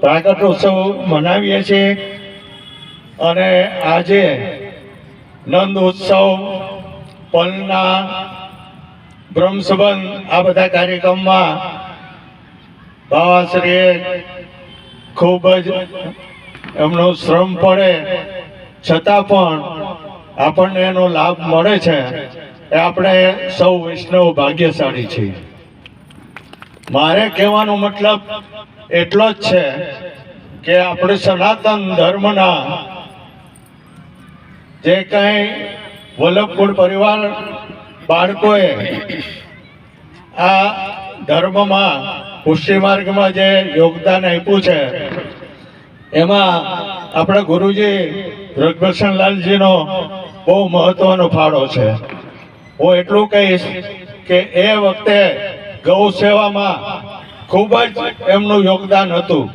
પ્રાગટ ઉત્સવ મનાવીએ છીએ અને આજે નંદ ઉત્સવ, પલના બ્રહ્મસંબંધ આ બધા કાર્યક્રમમાં બાવાશ્રીએ ખૂબ જ એમનો શ્રમ પડે. છતાં પણ આપણને એનો લાભ મળે છે. એ આપણે સૌ વૈષ્ણવ ભાગ્યશાળી છીએ. મારે કહેવાનો મતલબ એટલો જ છે કે આપણે સનાતન ધર્મના જે કંઈ વલ્લભકુળ પરિવાર બાળકોએ આ ધર્મમાં, પુષ્ટિ માર્ગમાં જે યોગદાન આપ્યું છે, એમાં આપણા ગુરુજી રઘભક્ષણલાલજીનો બહુ મહત્વનો ફાળો છે. હું એટલું કહીશ કે એ વખતે ગૌ સેવામાં ખૂબ જ એમનું યોગદાન હતું.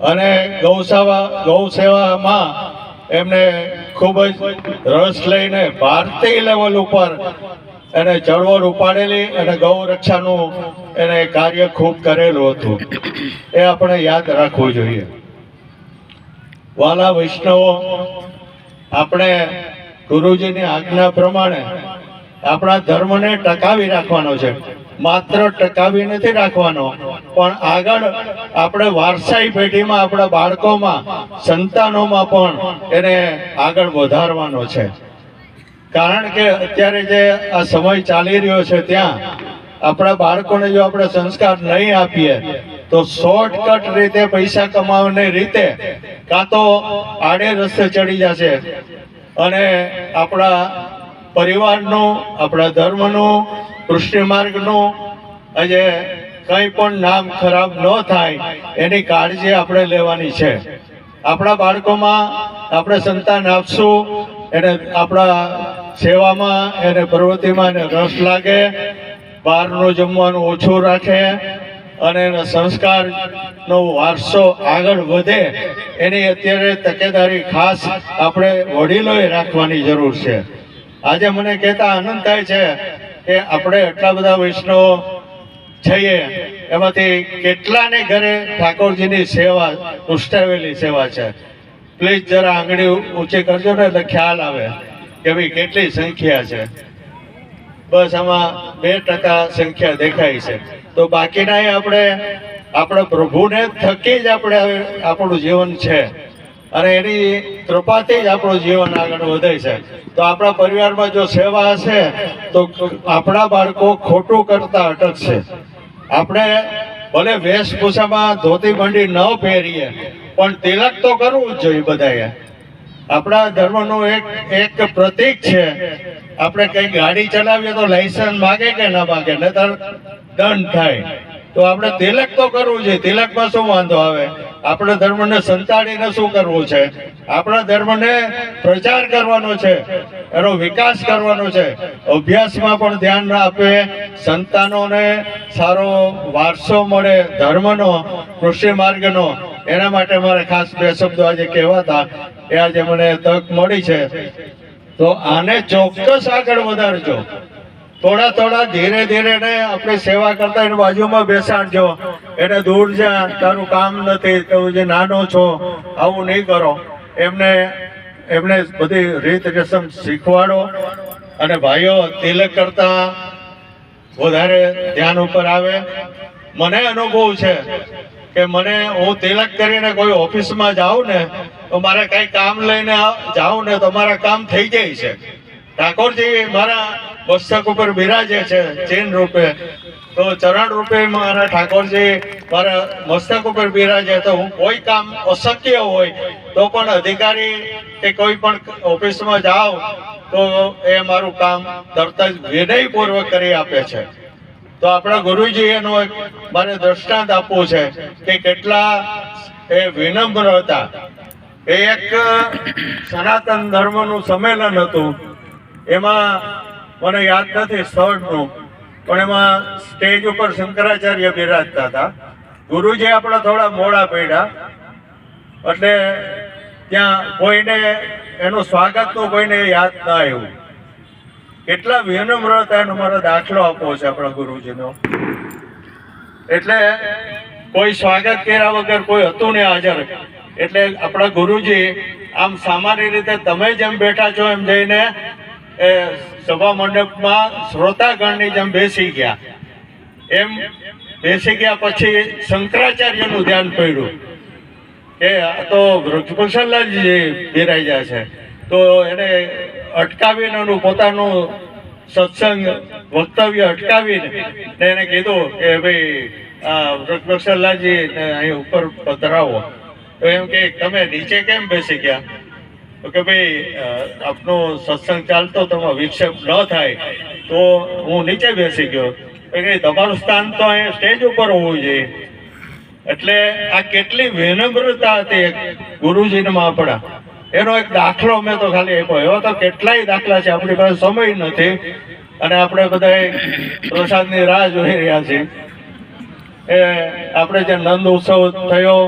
અને ગૌસેવા ગૌસેવામાં એમને ખૂબ જ રસ લઈને ભારતીય લેવલ ઉપર એને ચળવળ ઉપાડેલી અને ગૌ રક્ષાનું એને કાર્ય ખૂબ કરેલું હતું. એ આપણે યાદ રાખવું જોઈએ. વાલા વૈષ્ણવો, આપણે ગુરુજીની આજ્ઞા પ્રમાણે આપણા ધર્મને ટકાવી રાખવાનો છે. માત્ર ટકાવી નથી રાખવાનો. પણ આગળ આપણે વારસાઈ પેઢીમાં, આપણા બાળકોમાં, સંતાનોમાં પણ એને આગળ વધારવાનો છે. કારણ કે અત્યારે જે આ સમય ચાલી રહ્યો છે ત્યાં, આપણા બાળકોને જો આપણે સંસ્કાર નહીં આપીએ, તો શોર્ટકટ રીતે પૈસા કમાવાની રીતે કાં તો આડે રસ્તે ચડી જશે. અને આપણા પરિવારનું, આપણા ધર્મનું કૃષ્ણ માર્ગનું આજે કંઈ પણ નામ ખરાબ ન થાય એની કાળજી આપણે લેવાની છે. આપણા બાળકોમાં આપણે સંતાન આપશું, એને આપણા સેવામાં એને પ્રવૃત્તિમાં એને રસ લાગે, બહારનું જમવાનું ઓછું રાખે અને એના સંસ્કારનો વારસો આગળ વધે એની અત્યારે તકેદારી ખાસ આપણે વડીલોએ રાખવાની જરૂર છે. આજે મને કહેતા આનંદ થાય છે કે આપણે એટલા બધા વૈષ્ણવ છીએ. એમાંથી કેટલાને ઘરે ઠાકોરજીની સેવા, ઉષ્ટાવેલી સેવા છે. પ્લીઝ જરા આંગળી ઊંચી કરજો ને એટલે ખ્યાલ આવે કે ભાઈ કેટલી સંખ્યા છે. બસ આમાં બે ટકા સંખ્યા દેખાય છે. તો બાકીના આપણે, આપણા પ્રભુને થકી જ આપણે આપણું જીવન છે. અને એની કૃપાથી જ આપણું જીવન આગળ વધે છે. તો આપણા પરિવારમાં જો સેવા હશે, તો આપણા બાળકો ખોટું કરતા અટકશે. આપણે ભલે વેશભૂષામાં ધોતી બંડી ન પહેરીએ, પણ તિલક તો કરવું જ જોઈએ બધાએ. આપણા ધર્મનું એક એક પ્રતીક છે. આપણે કઈ ગાડી ચલાવીએ તો લાયસન્સ માગે કે ના માગે, નહીતર દંડ થાય. તો આપણે તિલક તો કરવું જોઈએ. તિલકમાં શું વાંધો આવે? આપણે ધર્મને સંતાડીને શું કરવું છે? આપણા ધર્મને પ્રચાર કરવાનો છે, એનો વિકાસ કરવાનો છે. અભ્યાસમાં પણ ધ્યાન આપે. સંતાનોને સારો વારસો મળે, ધર્મનો, કૃષિ માર્ગનો. એના માટે મારે ખાસ બે શબ્દો આજે કહેવાતા. એ આજે મને તક મળી છે. તો આને ચોક્કસ આગળ વધારજો. થોડા થોડા ધીરે ધીરે ને આપણે સેવા કરતા એની બાજુમાં બેસાડજો. એને દૂર જા, તારું કામ નથી, તું જે નાનો છો, આવું નહીં કરો. એમને એમને બધી રીત રસમ શીખવાડો. અને ભાઈઓ, તિલક કરતા વધારે ધ્યાન ઉપર આવે. મને અનુભવ છે કે મને, હું તિલક કરીને કોઈ ઓફિસમાં જાઉં ને, તો મારે કઈ કામ લઈને જાઉં ને, તો મારા કામ થઈ જાય છે. ઠાકોરજી, મારા મસ્તક ઉપર બિરાજે છે ચિહ્ન રૂપે. તો ચરણ રૂપે મારા ઠાકોરજી, મારા મસ્તક ઉપર બિરાજે. તો હું કોઈ કામ અશક્ય હોય, તો પણ અધિકારી કે કોઈ પણ ઓફિસમાં જાઓ, તો એ મારું કામ તરત જ વિનયપૂર્વક કરી આપે છે. તો આપણા ગુરુજી એનો મારે દ્રષ્ટાંત આપવું છે કે કેટલા એ વિનમ્ર હતા. એ એક સનાતન ધર્મનું સંમેલન હતું. એમાં મને યાદ નથી સ્થળનું પણ એમાં સ્ટેજ ઉપર શંકરાચાર્ય બિરાજતા હતા. ગુરુજી આપણા થોડા મોડા પડ્યા, એટલે ત્યાં કોઈને એનું સ્વાગતનું કોઈને યાદ ના આવ્યું. કેટલા વિનમ્ર હતા એનો મારો દાખલો આપવો છે આપણા ગુરુજીનો. એટલે કોઈ સ્વાગત કર્યા વગર કોઈ હતું ને હાજર. એટલે આપણા ગુરુજી આમ સામાન્ય રીતે તમે જેમ બેઠા છો એમ જઈને એ સભા મંડપમાં શ્રોતાગણની જેમ બેસી ગયા. એમ બેસી ગયા પછી શંકરાચાર્યનું ધ્યાન પડ્યું. કે આ તો વૃક્ષભૂષણલાલજી બિરાઈ જાય છે. તો એને અટકાવીને એનું પોતાનું સત્સંગ, વક્તવ્ય અટકાવીને એને કીધું કે ભાઈ, આ વૃક્ષભૂષણલાલજી અહીં ઉપર પધરાવો. તો એમ કે, તમે નીચે કેમ બેસી ગયા? તો કે ભાઈ આપનો સત્સંગ ચાલતો, તમે વિક્ષેપ ન થાય, તો હું નીચે બેસી ગયો. કે તમારું સ્થાન તો અહીંયા સ્ટેજ ઉપર હોવું જોઈએ. એટલે આ કેટલી વિનમ્રતા હતી ગુરુજીને આપણા એનો એક દાખલો મેં તો ખાલી આપ્યો. એવા તો કેટલાય દાખલા છે, આપણી પાસે સમય નથી. અને આપણે બધા પ્રસાદની રાહ જોઈ રહ્યા છીએ. એ, આપણે જે નંદ ઉત્સવ થયો,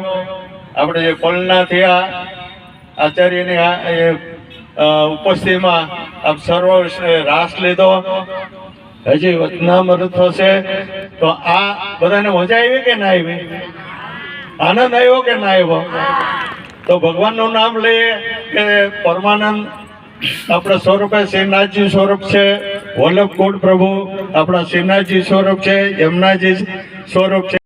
આપણે જે પલના થયા આચાર્યની ઉપસ્થિતિમાં આપ સર્વ રાસ લીધો. હજી વચનામૃત થશે. તો આ બધાને મજા આવી કે ના આવી? આનંદ આવ્યો કે ના આવ્યો? તો ભગવાનનું નામ લઈએ કે પરમાનંદ. આપણા સ્વરૂપે શ્રીનાથજી સ્વરૂપ છે. વલ્લભ કોટ પ્રભુ આપણા શ્રીનાથજી સ્વરૂપ છે. યમુનાજી સ્વરૂપ છે.